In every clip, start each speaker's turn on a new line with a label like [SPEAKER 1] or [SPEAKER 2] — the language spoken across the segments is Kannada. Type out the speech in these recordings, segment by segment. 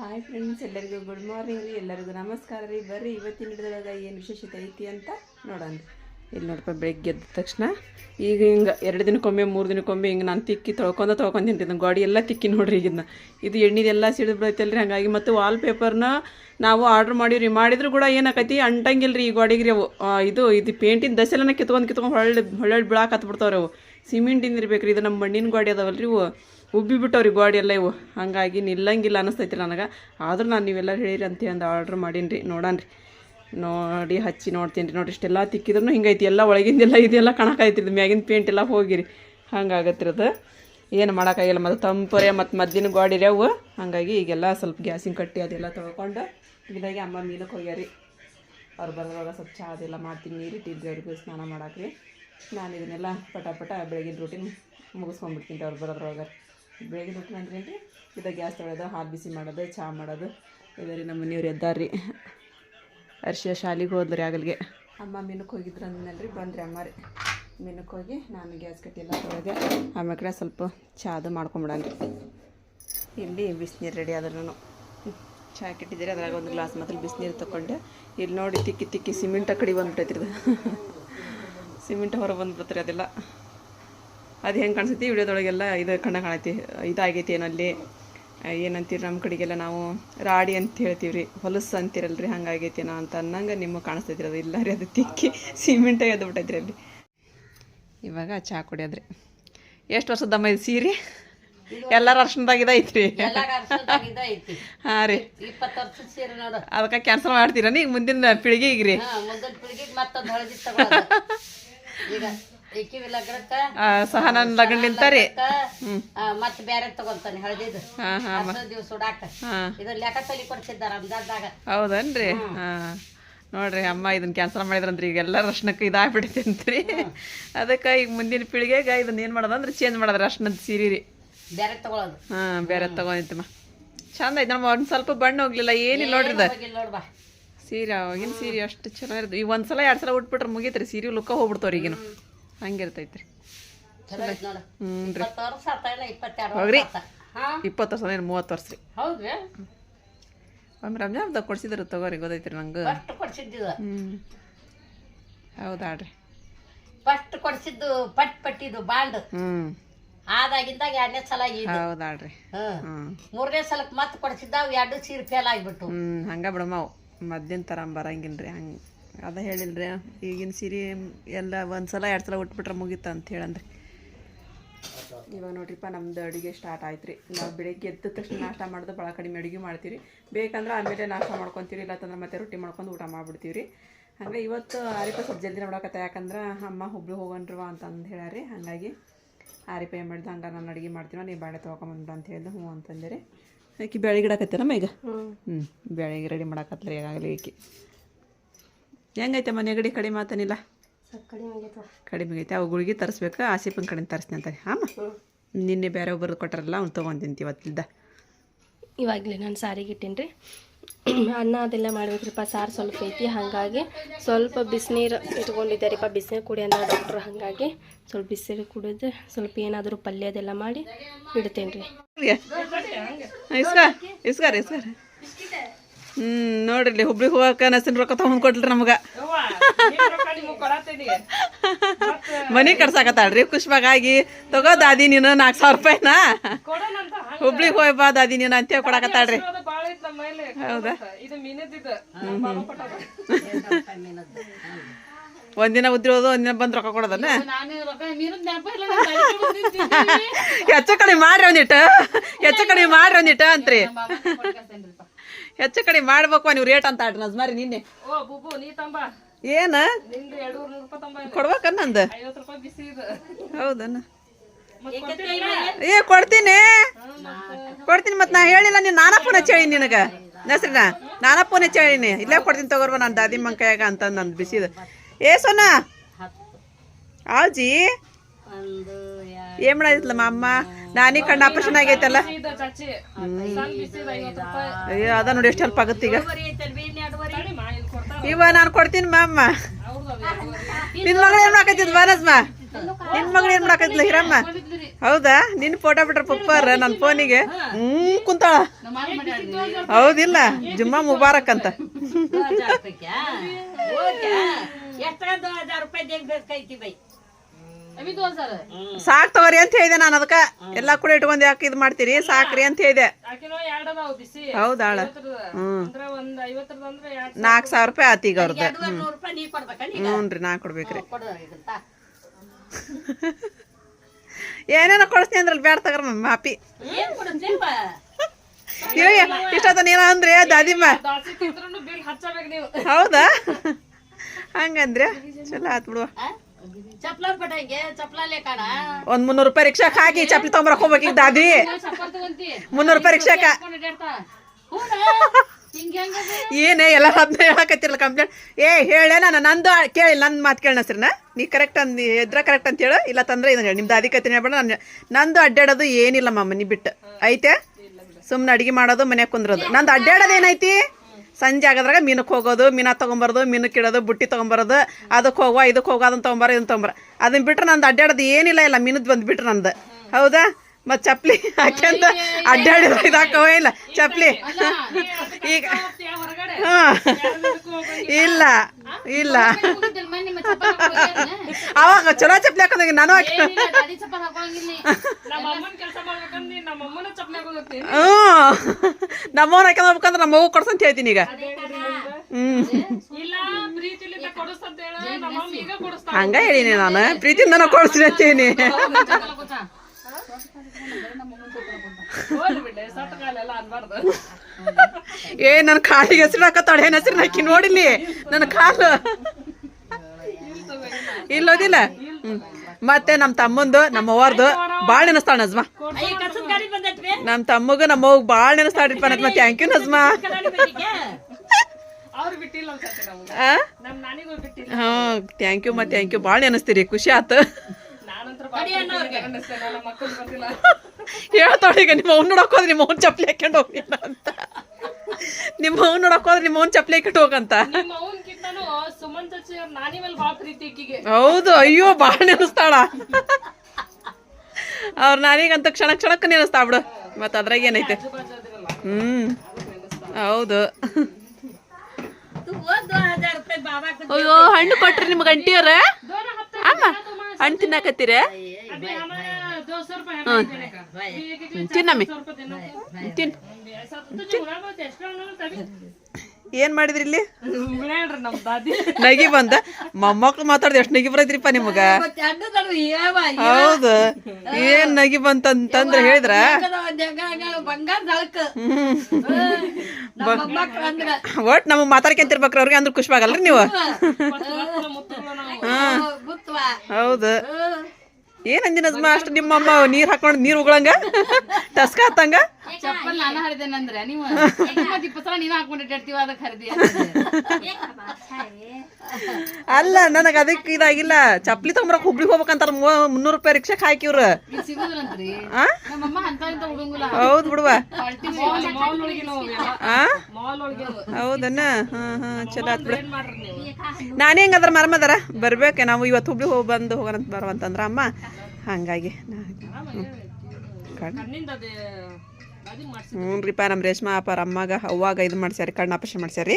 [SPEAKER 1] ಹಾಯ್ ಫ್ರೆಂಡ್ಸ್ ಎಲ್ಲರಿಗೂ ಗುಡ್ ಮಾರ್ನಿಂಗ್ ರೀ, ಎಲ್ಲರಿಗೂ ನಮಸ್ಕಾರ ರೀ. ಬರ್ರಿ, ಇವತ್ತಿನ ಹಿಡಿದೊಳಗೆ ಏನು ವಿಶೇಷತೆ ಐತಿ ಅಂತ ನೋಡೋಣ ಇಲ್ಲಿ ನೋಡಪ್ಪ ಬೆಳಗ್ಗೆ ಎದ್ದ ತಕ್ಷಣ. ಈಗ ಹಿಂಗೆ ಎರಡು ದಿನಕ್ಕೊಮ್ಮೆ, ಮೂರು ದಿನಕ್ಕೊಮ್ಮೆ ಹಿಂಗೆ ನಾನು ತಿಕ್ಕಿ ತೊಳ್ಕೊಂಡ ತೊಳ್ಕೊಂತೀನಿ ಇದನ್ನ ಗಾಡಿ ಎಲ್ಲ ತಿಕ್ಕಿ ನೋಡ್ರಿ ಇದನ್ನ. ಇದು ಎಣ್ಣಿದೆಲ್ಲ ಸಿಡಿದು ಬಿಡೈತಲ್ರಿ ಹಾಗಾಗಿ ಮತ್ತು ವಾಲ್ ಪೇಪರ್ನ ನಾವು ಆರ್ಡ್ರ್ ಮಾಡೀವ್ರಿ. ಮಾಡಿದ್ರು ಕೂಡ ಏನಾಕೈತಿ? ಅಂಟಂಗಿಲ್ಲ ರೀ ಈ ಗಾಡಿಗೆ ರೀ ಅವು ಇದು ಇದು ಪೇಂಟಿನ ದಸೆಲನ ಕಿತ್ಕೊಂಡು ಕಿತ್ಕೊಂಡು ಹೊಳ್ಳಿ ಹೊಳ್ಳಿ ಬಿಳಾಕ ಹತ್ಬಿಡ್ತಾವ್ರಿ ಅವು. ಸಿಮೆಂಟಿಂದ ಇರ್ಬೇಕು ರೀ ಇದು ನಮ್ಮ ಮಣ್ಣಿನ ಗಾಡಿ ಅದಾವಲ್ರಿ ಇವು. ಉಬ್ಬಿ ಬಾಡಿ ಎಲ್ಲ ಇವು. ಹಂಗಾಗಿ ನಿಲ್ಲಂಗಿಲ್ಲ ಅನಿಸ್ತೈತಿ ನನಗೆ. ಆದರೂ ನಾನು ನೀವೆಲ್ಲ ಹೇಳಿರಿ ಅಂತ ಒಂದು ಆರ್ಡ್ರ್ ಮಾಡೀನಿ ರೀ ನೋಡೋಣ ನೋಡಿ, ಹಚ್ಚಿ ನೋಡ್ತೀನಿ ರೀ ನೋಡಿ ಇಷ್ಟೆಲ್ಲ ತಿಕ್ಕಿದ್ರು ಹಿಂಗೈತಿ. ಎಲ್ಲ ಒಳಗಿಂದೆಲ್ಲ ಇದೆಲ್ಲ ಕಣಕಾಯ್ತಿ ಇದು ಮ್ಯಾಗಿನ ಪೇಂಟ್ ಎಲ್ಲ ಹೋಗಿರಿ. ಹಂಗಾಗತ್ರಿ ಅದು ಏನು ಮಾಡೋಕ್ಕಾಗಿಲ್ಲ. ಮತ್ತು ತಂಪರೆ, ಮತ್ತು ಮದ್ದಿನ ಗಾಡಿ ಅವು. ಹಾಗಾಗಿ ಈಗೆಲ್ಲ ಸ್ವಲ್ಪ ಗ್ಯಾಸಿನ ಕಟ್ಟಿ ಅದೆಲ್ಲ ತೊಳ್ಕೊಂಡು ಇದಾಗಿ ಅಮ್ಮ ಮೀನಕ್ಕೆ ಹೋಗ್ಯಾರಿ. ಅವ್ರು ಬರೋದ್ರೊಳಗೆ ಸ್ವಲ್ಪ ಚಹಾ ಅದೆಲ್ಲ ಮಾಡ್ತೀನಿ. ಇಟ್ಟಿದ್ರಿ ಅವ್ರಿಗೂ ಸ್ನಾನ ಮಾಡಾಕ್ರಿ. ನಾನು ಇದನ್ನೆಲ್ಲ ಪಟ ಬೆಳಗಿನ ರೂಟೀನ್ ಮುಗಿಸ್ಕೊಂಡ್ಬಿಡ್ತೀನಿ ಅವ್ರು ಬರೋದ್ರೊಳಗೆ. ಬೆಳಗಿನ ರೂಟೀನ್ ನಂತರ ಇದು ಗ್ಯಾಸ್ ತೊಳೆಯೋದು ಹಾಲು ಬಿಸಿ ಮಾಡೋದು ಚಹಾ ಮಾಡೋದು. ಇದೆ ರೀ ನಮ್ಮ ಮನೆಯವ್ರು ಎದ್ದಾರ್ರಿ ಅರ್ಶಿಯ ಶಾಲಿಗೆ ಹೋದ್ರಿ ಆಗಲ್ಗೆ ಅಮ್ಮ ಮೀನಕ್ಕೆ ಹೋಗಿದ್ರು ಅಂದ್ಮೇಲೆ ಬಂದ್ರಿ ಅಮ್ಮ ರೀ. ಮೀನಕ್ಕೆ ಹೋಗಿ ನಾನು ಗ್ಯಾಸ್ ಕಟ್ಟಿ ಎಲ್ಲ ತೊಳೆದೆ. ಆಮೇಲೆ ಕಡೆ ಸ್ವಲ್ಪ ಅದು ಮಾಡ್ಕೊಂಬಿಡನ್ರಿ ಇಲ್ಲಿ ಬಿಸಿನೀರು ರೆಡಿ ಆದ್ರೆ ಚಹಾ ಕೆಟ್ಟಿದ್ದೀರಿ, ಅದ್ರಾಗ ಒಂದು ಗ್ಲಾಸ್ ಮಾತ್ರ ಬಿಸಿನೀರು ತೊಗೊಂಡೆ. ಇಲ್ಲಿ ನೋಡಿ ತಿಕ್ಕಿ ತಿಕ್ಕಿ ಸಿಮೆಂಟ್ ಕಡೆ ಬಂದ್ಬಿಟ್ಟೈತ್ರಿ ಸಿಮೆಂಟ್ ಹೊರಗೆ ಬಂದ್ಬಿಡ್ತಾರೆ ಅದೆಲ್ಲ. ಅದು ಹೆಂಗೆ ಕಾಣಿಸ್ತೈತಿ ವಿಡಿಯೋದೊಳಗೆಲ್ಲ ಇದು ಕಣ್ಣ ಕಾಣೈತಿ. ಇದಾಗೈತಿ ಏನಲ್ಲಿ? ಏನಂತೀರಿ ನಮ್ಮ ಕಡೆಗೆಲ್ಲ ನಾವು? ರಾಡಿ ಅಂತ ಹೇಳ್ತೀವಿ ರೀ ಹೊಲಸು ಅಂತೀರಲ್ರಿ ಹಂಗಾಗೈತಿ ಏನೋ ಅಂತ ಅನ್ನಂಗೆ ನಿಮಗೆ ಕಾಣಿಸ್ತೈತಿ ಅದು. ಇಲ್ಲ ರೀ ಅದು ತಿಕ್ಕಿ ಸಿಮೆಂಟಾಗಿ ಎದ್ದು ಬಿಟ್ಟೈತ್ರಿ ಅಲ್ಲಿ. ಇವಾಗ ಚಹಾ ಕುಡಿಯೋದ್ರಿ. ಎಷ್ಟು ವರ್ಷದಮ್ಮ ಇದು ಸೀರೆ? ಎಲ್ಲರ ಅರ್ಶನದಾಗಿದೆ
[SPEAKER 2] ಐತಿ
[SPEAKER 1] ಹಾಂ ರೀ.
[SPEAKER 2] ವರ್ಷದ ಸೀರೆ
[SPEAKER 1] ಅದಕ್ಕೆ ಕ್ಯಾನ್ಸಲ್ ಮಾಡ್ತೀರ ಈಗ ಮುಂದಿನ ಪೀಳಿಗೆಗೆ ರೀ? ಸಹ ನನ್ನ ಲಗ್ನಲಿಂತ ರೀ
[SPEAKER 2] ಮತ್ತೆ ಬೇರೆ ತಗೊಂತಾನೆ ಹಳದಿದು. ಇದು ಲೆಕ್ಕ ತಲಿ ಕೊಡ್ತಿದ್ದ ರಂಜಾನ್ದಾಗ
[SPEAKER 1] ಹೌದನ್ರಿ? ಹಾಂ. ನೋಡ್ರಿ ಅಮ್ಮ ಇದನ್ನ ಕ್ಯಾನ್ಸಲ್ ಮಾಡಿದ್ರಂತ್ರಿ. ಈಗ ಎಲ್ಲ ರಶ್ನಕ್ಕೆ ಇದಾಗ್ಬಿಡ್ತೇನ್ರಿ ಅದಕ್ಕೆ ಈಗ ಮುಂದಿನ ಪೀಳಿಗೆಗೆ ಇದನ್ನ ಏನು ಮಾಡೋದಂದ್ರೆ ಚೇಂಜ್ ಮಾಡೋದ್ರಿ ರಶ್ನದ ಸೀರೆ ರೀ.
[SPEAKER 2] ಬೇರೆ ತಗೊಳ್ಳೋದು
[SPEAKER 1] ಹಾ ಬೇರೆ ತಗೊಂಡಿತ್ತಮ್ಮ ಚಂದ ಐತೆ. ನಮ್ಮ ಒಂದು ಸ್ವಲ್ಪ ಬಣ್ಣ ಹೋಗ್ಲಿಲ್ಲ. ಏನಿಲ್ಲ ನೋಡ್ರಿ ಸೀರೆ ಅವಾಗಿನ ಸೀರೆ ಅಷ್ಟು ಚೆನ್ನಾಗಿರೋದು ಈಗ ಒಂದ್ಸಲ ಎರಡು ಸಲ ಉಟ್ಬಿಟ್ರೆ ಮುಗೀತ್ರಿ. ಸೀರೆ ಲುಕ್ಕ ಹೋಗ್ಬಿಡ್ತಾವ್ರಿ ಈಗಿನ ಹಂಗಿರ್ತೈತ್ರಿ. ಹ್ಞೂ ರೀ. ಹೋಗ್ರಿ. ಇಪ್ಪತ್ತು ವರ್ಷ ಏನು ಮೂವತ್ತು ವರ್ಷ ರೀ.
[SPEAKER 2] ಹೌದ್ರಿ?
[SPEAKER 1] ಒಮ್ಮೆ ರಂಜಾನ್ದಾಗ ಕೊಡ್ಸಿದ್ರು ತಗೋರಿ ಗೊತ್ತೈತ್ರಿ ನಂಗೆ.
[SPEAKER 2] ಫಸ್ಟ್ ಕೊಡ್ಸಿದ್ದು.
[SPEAKER 1] ಹ್ಞೂ ಹೌದಾಡ್ರಿ
[SPEAKER 2] ಫಸ್ಟ್ ಕೊಡ್ಸಿದ್ದು ಪಟ್ ಪಟ್ಟಿದ್ದು ಬಾಂಡ್.
[SPEAKER 1] ಹ್ಞೂ
[SPEAKER 2] ಆದಾಗಿಂದಾಗ ಎರಡನೇ ಸಲ
[SPEAKER 1] ಹೌದಾಡ್ರಿ
[SPEAKER 2] ಹ್ಮ್. ಮೂರನೇ ಸಲಕ್ಕೆ ಮತ್ತೆ ಕೊಡ್ಸಿದ್ದಾವ್ ಎರಡು ಸೀರೆ ಫೇಲ್ ಆಗ್ಬಿಟ್ಟು
[SPEAKER 1] ಹ್ಞೂ ಹಂಗೆ ಬಿಡಮ್ಮ ಅವು. ಮದ್ದಿನ ತರ ಬರಂಗಿಲ್ರಿ ಹಂಗೆ. ಅದ ಹೇಳಿಲ್ರಿ. ಈಗಿನ ಸೀರೆ ಎಲ್ಲ ಒಂದು ಸಲ ಎರಡು ಸಲ ಉಟ್ಬಿಟ್ರೆ ಮುಗೀತ ಅಂತ ಹೇಳಂದ್ರಿ ಇವಾಗ ನೋಡ್ರಿಪ್ಪ ನಮ್ದು ಅಡುಗೆ ಸ್ಟಾರ್ಟ್ ಆಯ್ತು ರೀ ನಾವು ಬೆಳಿಗ್ಗೆ ಎದ್ದ ತಕ್ಷಣ ನಾಷ್ಟ ಮಾಡೋದು ಭಾಳ ಕಡಿಮೆ ಅಡುಗೆ ಮಾಡ್ತೀವಿ ಬೇಕಂದ್ರೆ ಆಮೇಲೆ ನಾಷ್ಟ ಮಾಡ್ಕೊತೀವಿ ಇಲ್ಲತ್ತಂದ್ರೆ ಮತ್ತೆ ರೊಟ್ಟಿ ಮಾಡ್ಕೊಂಡು ಊಟ ಮಾಡ್ಬಿಡ್ತೀವಿ ರೀ ಹಂಗೆ ಇವತ್ತು ಆರಿಪ ಸ್ವಲ್ಪ ಜಲ್ದಿ ನೋಡಕತ್ತ ಯಾಕಂದ್ರೆ ಅಮ್ಮ ಹುಬ್ಳಿ ಹೋಗನ್ರವ ಅಂತಂದು ಹೇಳ್ಯಾರಿ. ಹಾಗಾಗಿ ಆರಿಪ ಏನು ಮಾಡಿದ್ದು ಹಂಗೆ ನಾನು ಅಡುಗೆ ಮಾಡ್ತೀವಿ ನೀವು ಬಾಳೆ ತೊಗೊಂಬಂದ್ರ ಅಂತ ಹೇಳಿದ್ದು ಹ್ಞೂ ಅಂತಂದಿರಿ. ಆಕೆ ಬೆಳಿಗ್ಗೆ ಇಡಕತ್ತೇನಮ್ಮ ಈಗ? ಹ್ಞೂ ಬೆಳಗ್ಗೆ ರೆಡಿ ಮಾಡಕತ್ತಲ್ಲ ಈಗಾಗಲೇ ಈಕಿ. ಹೆಂಗೈತೆ ಅಮ್ಮ ನೆಗಡಿ ಕಡಿಮೆ ಆತನಿಲ್ಲ? ಕಡಿಮೆ ಆಗೈತೆ ಅವು. ಗುಳಿಗೆ ತರಿಸ್ಬೇಕು ಆಸಿಪನ್ ಕಡೆಯಿಂದ ತರಿಸ್ತೀನಿ ಅಂತಾರೆ ಹಾಂ ನಿನ್ನೆ ಬೇರೆ ಒಬ್ಬರು ಕೊಟ್ಟಾರಲ್ಲ ಅವ್ನು ತೊಗೊಂತೀನಿ ಇವತ್ತಿಂದ.
[SPEAKER 3] ಇವಾಗಲೇ ನಾನು ಸಾರಿಗೆ ಇಟ್ಟೀನಿ ರೀ. ಅನ್ನ ಅದೆಲ್ಲ ಮಾಡ್ಬೇಕ್ರಿಪ್ಪ ಸಾರು ಸ್ವಲ್ಪ ಐತಿ ಹಾಗಾಗಿ ಸ್ವಲ್ಪ ಬಿಸಿನೀರು ಇಟ್ಕೊಂಡಿದ್ದಾರಿಪ್ಪ ಬಿಸಿನೀರು ಕುಡಿ ಅಂದ ಡಾಕ್ಟ್ರು ಹಾಗಾಗಿ ಸ್ವಲ್ಪ ಬಿಸಿನೀರು ಕುಡಿದು ಸ್ವಲ್ಪ ಏನಾದರೂ ಪಲ್ಯ ಅದೆಲ್ಲ ಮಾಡಿ ಇಡ್ತೇನೆ ರೀ
[SPEAKER 1] ಇಸ್ಕಾರ ಇಸ್ಕಾರ ಇಸ್ಕಾರ ಹ್ಞೂ ನೋಡ್ರಿ ಇಲ್ಲಿ ಹುಬ್ಳಿಗೆ ಹೋಗಕ್ಕೆ ನಸಿನ ರೊಕ್ಕ ತಗೊಂಡ್ ಕೊಟ್ರಿ ನಮ್ಗೆ. ಮನಿ ಕಟ್ಸಾಕತ್ತಾಳ್ರಿ ಖುಷ್ಬಾಗಾಗಿ. ತಗೋ ದಾದಿ ನೀನು ನಾಲ್ಕು ಸಾವಿರ ರೂಪಾಯಿನ. ಹುಬ್ಳಿಗೆ ಹೋಯ್ ಬಾ ದಾದಿ ನೀನು ಅಂತೇಳಿ ಕೊಡಕತ್ತಾಳ್ರಿ. ಹೌದಾ? ಒಂದಿನ ಉದ್ರೋದು ಒಂದಿನ ಬಂದ್ ರೊಕ್ಕ ಕೊಡೋದನ್ನ? ಹೆಚ್ಚು ಕಡಿಮೆ ಮಾಡ್ರಿ ಒಂದಿಟ್ಟು ಹೆಚ್ಚು ಕಡಿಮೆ ಮಾಡ್ರಿ ಒಂದಿಟ್ಟು ಅಂತ್ರಿ. ಹೆಚ್ಚು ಕಡಿಮೆ ಮಾಡ್ಬೇಕು ನೀವು ರೇಟ್ ಅಂತ ಆಡ್ರಿ ನಜ್ಮಾರಿ ನಿನ್ನೆ. ಏನ? ಇದು. ಹೌದನ್ನ ಏ ಕೊಡ್ತೀನಿ. ಕೊಡ್ತೀನಿ ಮತ್ತೆ ನಾ ಹೇಳಿಲ್ಲ ನೀನು ನಾನಾ ಫೋನ್ ಹಚ್ಚಿ ಹೇಳಿ ನಿನಗೆ. ನಸ್ರಿನ ನಾನಪ್ಪನ ಫೋನ್ ಹಚ್ಚಿ ಹೇಳಿನಿ. ಇಲ್ಲೇ ಕೊಡ್ತೀನಿ ತಗೋರ್ಬ ನಾನು ದಾದಿ ಮಂಕಾಯಾಗ ಅಂತ ನಂದು ಬಿಸಿದ ಏ ಸೋನ?
[SPEAKER 2] ಆಜಿ
[SPEAKER 1] ಏನ್ ಮಾಡಾಯ್ತಲ್ಲ ಅಮ್ಮ ನಾನೇ ಕಣ್ಣು ಆಪರೇಷನ್ ಆಗೈತಲ್ಲ ಅಯ್ಯೋ ಅದ ನೋಡಿ ಎಷ್ಟು ಹೆಲ್ಪ್ ಆಗುತ್ತೆ ಈಗ ಇವ ನಾನು ಕೊಡ್ತೀನಿ ಮಾಮ್ಮ ನಿನ್ ಮಗಳು ಏನ್ ಮಾಡಾಕತ್ತಿದ್ ಬಾನಸ್ಮ ನಿನ್ ಮಗಳು ಏನ್ ಮಾಡಾಕತ್ತಿಲ್ಲ ಹಿರಮ್ಮ ಹೌದಾ ನಿನ್ ಫೋಟೋ ಬಿಟ್ರ ಪಪ್ಪಾರ ನನ್ನ ಫೋನಿಗೆ ಹ್ಮ್ ಕುಂತಾಳ ಹೌದಿಲ್ಲ ಜುಮ್ಮಾ ಮುಬಾರಕ್ ಅಂತ
[SPEAKER 3] ಎಷ್ಟು ಹಜಾರ ರೂಪಾಯಿ
[SPEAKER 1] ಸಾಕ್ ತಗೋರಿ ಅಂತ ಹೇಳಿದೆ ನಾನು ಅದಕ್ಕೆ. ಎಲ್ಲ ಕೂಡ ಇಟ್ಕೊಂಡು ಯಾಕೆ ಇದು ಮಾಡ್ತೀರಿ. ಸಾಕ್ರಿ ಅಂತ ಹೇಳಿದೆ. ಹೌದಾಳ
[SPEAKER 3] ಎರಡು
[SPEAKER 1] ನಾಲ್ಕು ಸಾವಿರ ರೂಪಾಯಿ ಆತಿ ಈಗ ಅವ್ರದ್ದು
[SPEAKER 2] ಎರಡು ರೂಪಾಯಿ ನೀ ಕೊಡ್ಬೇಕಾ ನೀ
[SPEAKER 1] ಹ್ಞೂ ರೀ ನಾ ಕೊಡ್ಬೇಕ್ರಿ ಏನೇನ ಕೊಡಿಸ್ತೀನಿ ಅಂದ್ರಲ್ಲಿ ಬೇಡ ತಗ್ರ ಮಾಪಿ.
[SPEAKER 2] ಕೊಡುತ್ತೇವ
[SPEAKER 1] ಇವ ಇಷ್ಟೊತ್ತ ನೀನ ಅಂದ್ರೆ ದಾದಿಮ್ಮ
[SPEAKER 3] ದಾಸಿ ತಿಂದ್ರೂ ಬಿಲ್ ಹಚ್ಚಬೇಕು ನೀವು.
[SPEAKER 1] ಹೌದಾ? ಹಂಗಂದ್ರೆ ಚಲೋ ಆತ್ ಬಿಡುವ ಒಂದ್ ಮುನ್ನೂರು ರೂಪಾಯಿ ರಿಕ್ಷಾಕ್ ಹಾಕಿ ಚಪ್ಲಿ ತೊಗೊಂಬರಕ್ ಹೋಗ್ಬೇಕು ದಾದ್ರಿ. ದಾದಿ ಮುನ್ನೂರು ರೂಪಾಯಿ ರಿಕ್ಷಾಕ ಏನೇ ಎಲ್ಲ ಅದನ್ನ ಹೇಳಕತ್ತಿರಲ್ಲ ಕಂಪ್ಲೇಂಟ್ ಏ ಹೇಳೇ ನಾನು ನಂದು ಕೇಳಿ ನನ್ನ ಮಾತು ಕೇಳಣ ಸರ್ ನೀ ಕರೆಕ್ಟ್ ಅಂದ್ ಎದ್ರ ಕರೆಕ್ಟ್ ಅಂತ ಹೇಳು. ಇಲ್ಲ ತಂದ್ರೆ ಇದನ್ನ ಹೇಳಿ. ನಿಮ್ದು ಅಧಿಕತೆ ಹೇಳ್ಬೇಡ ನಾನು ನಂದು ಅಡ್ಡಾಡೋದು ಏನಿಲ್ಲ ಮಮ್ಮ ನೀ ಬಿಟ್ಟು. ಐತೆ? ಸುಮ್ಮನೆ ಅಡಿಗೆ ಮಾಡೋದು ಮನ್ಯಾಗ ಕುಂದ್ರೋದು. ನಂದು ಅಡ್ಡಾಡೋದು ಏನೈತಿ? ಸಂಜೆ ಆಗೋದ್ರಾಗ ಮೀನಕ್ಕೆ ಹೋಗೋದು, ಮೀನ ತೊಗೊಂಬರೋದು ಮೀನಕ್ಕೆ ಇಡೋದು, ಬುಟ್ಟಿ ತೊಗೊಂಬರೋದು ಅದಕ್ಕೆ ಹೋಗುವ ಇದಕ್ಕೆ ಹೋಗೋ ಅದನ್ನು ತೊಗೊಂಬರ ಇದನ್ನು ತೊಗೊಂಬರ. ಅದನ್ನು ಬಿಟ್ಟರೆ ನಂದು ಅಡ್ಡಾಡೋದು ಏನಿಲ್ಲ ಇಲ್ಲ ಮೀನದ್ದು ಬಂದುಬಿಟ್ರೆ ನಂದು. ಹೌದಾ? ಮತ್ತು ಚಪ್ಲಿ ಹಾಕ್ಯಂತ ಅಡ್ಡಾಡಿ ಇದಾಕವೇ ಇಲ್ಲ ಚಪ್ಲಿ ಈಗ
[SPEAKER 3] ಹೊರಗಡೆ
[SPEAKER 1] ಇಲ್ಲ ಇಲ್ಲ ಅವಾಗ ಚಲೋ ಚಪ್ಲಿ ಹಾಕೊಂಡಾಗ ನಾನು ಹಾಕಿ
[SPEAKER 3] ನಮ್ಮ ಅಮ್ಮನ ಕೆಲಸ ಮಾಡ್ಬೇಕಂದ್ರೆ ನಮ್ಮ ಅಮ್ಮನ ಚಪ್ಪಲಿ ಹಾಕೋದತ್ತೀನಿ
[SPEAKER 1] ಹ್ಞೂ ನಮ್ಮವ್ನ ಹಾಕೊಂಡ್ ಹೋಗ್ಬೇಕಂದ್ರೆ ನಮ್ಮ ಮಗು ಕೊಡ್ಸಂತ ಹೇಳ್ತೀನಿ ಈಗ
[SPEAKER 3] ಕೊಡಿಸ್ತಾ
[SPEAKER 1] ಹಂಗ ಹೇಳಿನಿ ನಾನು ಪ್ರೀತಿಯಿಂದ ನಾನು ಕೊಡಿಸ್ತೀನಿ ಅಂತೀನಿ ಏ ನನ್ನ ಕಾಲಿಗೆ ಹೆಸರು ಹಾಕತ್ತಾಳೆ ಏನು ಹೆಸರು ಹಾಕಿ ನೋಡಿಲಿ ನನ್ನ ಕಾಲು. ಇಲ್ಲೋದಿಲ್ಲ. ಮತ್ತೆ ನಮ್ಮ ತಮ್ಮಂದು, ನಮ್ಮ ಅವ್ವರ್ದು ಭಾಳ ನೆನಸ್ತಾಳ ನಜ್ಮಾ. ನಮ್ಮ ತಮ್ಮಗ, ನಮ್ಮ ಅವ್ಗ ಭಾಳ ನೆನಸ್ತಾಳ್ರಿಪ್ಪ ನಜ್ಮಾ ಥ್ಯಾಂಕ್ ಯು ನಜ್ಮಾ. ಹಾ ಥ್ಯಾಂಕ್ ಯು ಮತ್ತೆ ಥ್ಯಾಂಕ್ ಯು ಭಾಳ ನೆನಸ್ತೀರಿ, ಖುಷಿ ಆತು.
[SPEAKER 3] ಹೇಳ್ತಾಳೀಗ ನಿಮ್ಮ
[SPEAKER 1] ಅವ್ನು ನೋಡಕ್ಕೋದ್ರೆ ನಿಮ್ಮ ಅವ್ನು ಚಪ್ಪಲಿ ಹಾಕೊಂಡು ಹೋಗಿಲ್ಲ ಅಂತ. ನಿಮ್ಮ ಅವ್ನು ನೋಡಕ್ಕೋದ್ರೆ ನಿಮ್ಮ ಅವ್ನು ಚಪ್ಪಲಿ ಹಾಕಿಟ್ಟು ಹೋಗಂತ. ಹೌದು ಅಯ್ಯೋ ಬಾಳ ನೆನಸ್ತಾಳ. ಅವ್ರ ನಾನೀಗಂತ ಕ್ಷಣ ಕ್ಷಣಕ್ಕೆ ನೆನಸ್ತಾ ಬಿಡು. ಮತ್ತೆ ಅದ್ರಾಗ ಏನೈತೆ? ಹ್ಮ್. ಹೌದು. ಅಯ್ಯೋ ಹಣ್ಣು ಕೊಟ್ರಿ ನಿಮ್ಗೆ ಅಂಟಿಯವ್ರ ಅಮ್ಮ. ಹಣ್ಣು ತಿನ್ನಕತ್ತೀರ
[SPEAKER 3] ಹ್ಞೂ
[SPEAKER 1] ತಿನ್ ಏನ್ ಮಾಡಿದ್ರಿ ಇಲ್ಲಿ? ನಗಿ ಬಂದ. ಮೊಮ್ಮಕ್ಳು ಮಾತಾಡ್ದು ಎಷ್ಟು ನಗಿ ಬರೈತ್ರಿಪ್ಪ ನಿಮಗ? ಹೌದು. ಏನ್ ನಗಿ ಬಂತಂತಂದ್ರ ಹೇಳಿದ್ರ? ಒಟ್ ನಮಗ್ ಮಾತಾಡ್ಕೊಂತಿರ್ಬೇಕ್ರ ಅವ್ರಿಗೆ ಅಂದ್ರೆ ಖುಷಿ ಆಗಲ್ರಿ ನೀವು. ಹೌದು ಏನ್ ಅಂದಿನ ಅಷ್ಟು ಅಷ್ಟು ನಿಮ್ಮಮ್ಮ ನೀರ್ ಹಾಕೊಂಡ್ ನೀರ್ ಉಗಳಂಗ? ಟಸ್ಕ ಹತ್ತಂಗ
[SPEAKER 2] ಚಪ್ಪಲ್ ನಾನು ಹರಿದೇನಂದ್ರೆ ನೀವು? ಮತ್ತೆ ಇಪ್ಪತ್ತು ಸಲ ನೀನು ಹಾಕೊಂಡಿಟ್ಟಿರ್ತೀವ ಅದಕ್ಕೆ ಹರಿದಿ
[SPEAKER 1] ಅಲ್ಲ ನನಗ ಅದಕ್ಕೆ ಇದಾಗಿಲ್ಲ. ಚಪ್ಲಿ ತಗೊಂಬರಕ್ ಹುಬ್ಳಿ ಹೋಗ್ಬೇಕಂತಾರ. ಮೂ- ಮುನ್ನೂರು ರೂಪಾಯಿ ರಿಕ್ಷಾಕ್ ಹಾಕಿವ್ರ. ಹೌದ್ ಬಿಡುವ. ಹೌದನ್ನ ಹಾ ಹಾ ಚಲೋ ಆತ್ ಬಿಡ. ನಾನೇ ಹೆಂಗದ್ರ ಮರಮದಾರ? ಬರ್ಬೇಕೆ ನಾವು ಇವತ್ತು ಹುಬ್ಳಿ ಹೋಗಿ ಬಂದು ಹೋಗೋಣ ಬರುವಂತಂದ್ರ ಅಮ್ಮ. ಹಂಗಾಗಿ. ಹ್ಞೂ ರೀಪ ನಮ್ಮ ರೇಷ್ಮಾ ಅಪ್ಪಾರ ಅಮ್ಮಾಗ ಅವ್ವಾಗ ಇದು ಮಾಡ್ಸ್ಯಾರಿ, ಕಣ್ಣು ಆಪರೇಷನ್ ಮಾಡ್ಸ್ಯಾರಿ.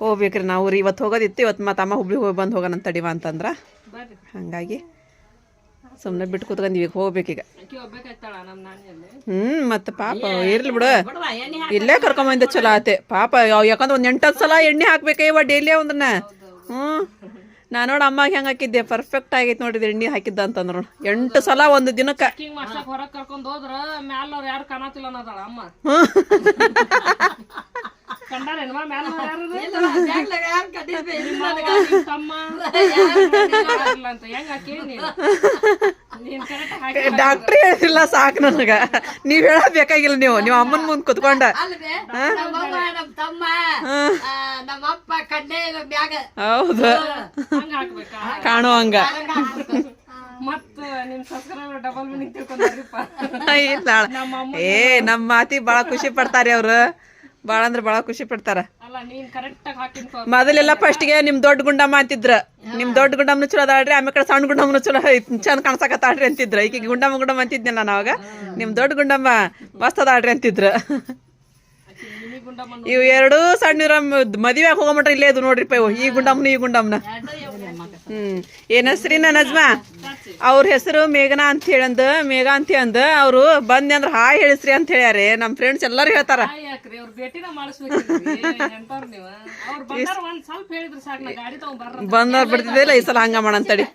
[SPEAKER 1] ಹೋಗ್ಬೇಕ್ರಿ ನಾವು ರೀ, ಇವತ್ತು ಹೋಗೋದಿತ್ತು, ಇವತ್ತು ಮತ್ತೆ ಅಮ್ಮ ಹುಬ್ಳಿಗೆ ಹೋಗಿ ಬಂದು ಹೋಗೋಣ ತಡಿವ ಅಂತಂದ್ರೆ. ಹಂಗಾಗಿ ಸುಮ್ಮನೆ ಬಿಟ್ಟು ಕೂತ್ಕೊಂಡ್ವಿ ಹೋಗ್ಬೇಕೀಗ ಹ್ಞೂ ಮತ್ತು ಪಾಪ ಇರ್ಲಿ ಬಿಡು. ಇಲ್ಲೇ ಕರ್ಕೊಂಬಂದ ಚಲೋ ಆತೆ. ಪಾಪ ಯಾಕಂದ್ರೆ ಒಂದು ಎಂಟತ್ತು ಸಲ ಎಣ್ಣೆ ಹಾಕ್ಬೇಕ ಇವ ಡೈಲಿ ಒಂದನ್ನ ಹ್ಞೂ ನಾ ನೋಡಿ ಅಮ್ಮ ಹೆಂಗೆ ಹಾಕಿದ್ದೆ? ಪರ್ಫೆಕ್ಟ್ ಆಗೈತೆ ನೋಡಿದ ಎಣ್ಣೆ ಹಾಕಿದ್ದ ಅಂತಂದ್ರು ಎಂಟು ಸಲ ಒಂದು ದಿನಕ್ಕೆ
[SPEAKER 3] ಮಾಡ್ಸಕ್ ಹೊರಗ್ ಕರ್ಕೊಂಡ್ ಹೋದ್ರ ಮ್ಯಾಲ ಅವ್ರ ಯಾರು ಕಾಣತಿಲ್ಲ ಅನ್ನೋದಾಳ ಅಮ್ಮ. ಕಂಡಾರೇನ್ವಾ ಮ್ಯಾಲ ಯಾರು ತಮ್ಮ. ಇಲ್ಲ ಅಂತ ಹೆಂಗ ಹಾಕಿ ನೀನು? ನೀನ್ ಕರೆಕ್ಟ್ ಹಾಕಿ
[SPEAKER 1] ಡಾಕ್ಟ್ರ್ ಹೇಳಿಲ್ಲ ಸಾಕು ನನಗೆ. ನೀವು ಹೇಳಬೇಕಾಗಿಲ್ಲ ನೀವು. ನೀವು ಅಮ್ಮನ ಮುಂದೆ ಕುತ್ಕೊಂಡ. ಹೌದು.
[SPEAKER 3] ಹಂಗ ಹಾಕ್ಬೇಕಾ?
[SPEAKER 1] ಕಾಣೋ ಹಂಗ.
[SPEAKER 3] ಮತ್ತ ನಿಮ್ ಸಬ್ಸ್ಕ್ರೈಬರ್ ಡಬಲ್ ಮೀನಿಂಗ್ ತಿಳ್ಕೊಂಡ್ರಿಪ್ಪ.
[SPEAKER 1] ಇಲ್ಲ. ಏ ನಮ್ಮ ಮಾತಿ ಬಹಳ ಖುಷಿ ಪಡ್ತಾರೆ ಅವ್ರು. ಭಾಳ ಅಂದ್ರೆ ಭಾಳ ಖುಷಿ ಪಡ್ತಾರ. ಮೊದಲೆಲ್ಲ ಫಸ್ಟ್ಗೆ ನಿಮ್ ದೊಡ್ಡ ಗುಂಡಮ್ಮ ಅಂತಿದ್ರ. ನಿಮ್ ದೊಡ್ಡ ಗುಂಡಮ್ಮನು ಚಲೋ ಅದಾಳ್ರಿ ಆಮೇಲೆ ಕಡೆ ಸಣ್ಣ ಗುಂಡಮ್ಮನು ಚಲೋ ಚಂದ ಕಾಣ್ಸಕತ್ತಾಳ್ರಿ ಅಂತಿದ್ರ. ಈಗ ಗುಂಡಮ್ಮ ಗುಂಡಮ್ಮ ಅಂತಿದ್ನಲ್ಲ ನಾನು ಅವಾಗ. ನಿಮ್ ದೊಡ್ಡ ಗುಂಡಮ್ಮ ಮಸ್ತ್ ಅದಾಳ್ರಿ ಅಂತಿದ್ರ. ಇವು ಎರಡು ಸಣ್ಣ ಮದ್ವೆ ಹೋಗೋ ಹೋಗಮಟ್ರ ಇಲ್ಲೇ ಇದು ನೋಡ್ರಿಪ್ಪ ಇವು ಈ ಗುಂಡಮ್ಮನ ಈ ಗುಂಡಮ್ಮನ. ಹ್ಮ್. ಏನ್ ಹೆಸ್ರಿ ನನ್ನ ಹಜ್ಮ ಅವ್ರ ಹೆಸರು ಮೇಘನಾ ಅಂತ ಹೇಳಂದ ಮೇಘ ಅಂತ ಅಂದ ಅವರು ಬಂದೆ ಅಂದ್ರೆ ಹಾಯ್ ಹೇಳಿಸ್ರಿ ಅಂತ ಹೇಳ್ಯಾರೆ. ನಮ್ಮ ಫ್ರೆಂಡ್ಸ್ ಎಲ್ಲರೂ ಹೇಳ್ತಾರ.
[SPEAKER 3] ಯಾಕ್ರಿ ಅವ್ರ ಭೇಟಿನ ಮಾಡಿಸ್ಬೇಕ್ರಿ ಎಂತವ್ರ ನೀವ? ಅವ್ರ ಬಂದಾರ ಒಂದ್ ಸ್ವಲ್ಪ ಹೇಳಿದ್ರು ಸಾಕು ಗಾಡಿ ತಗೊಂಡ್ ಬರ್ರ
[SPEAKER 1] ಬಂದವ್ರು ಬಿಡ್ತಿದ್ದಿಲ್ಲ ಈ ಸಲ ಹಂಗ ಮಾಡಂತಡಿ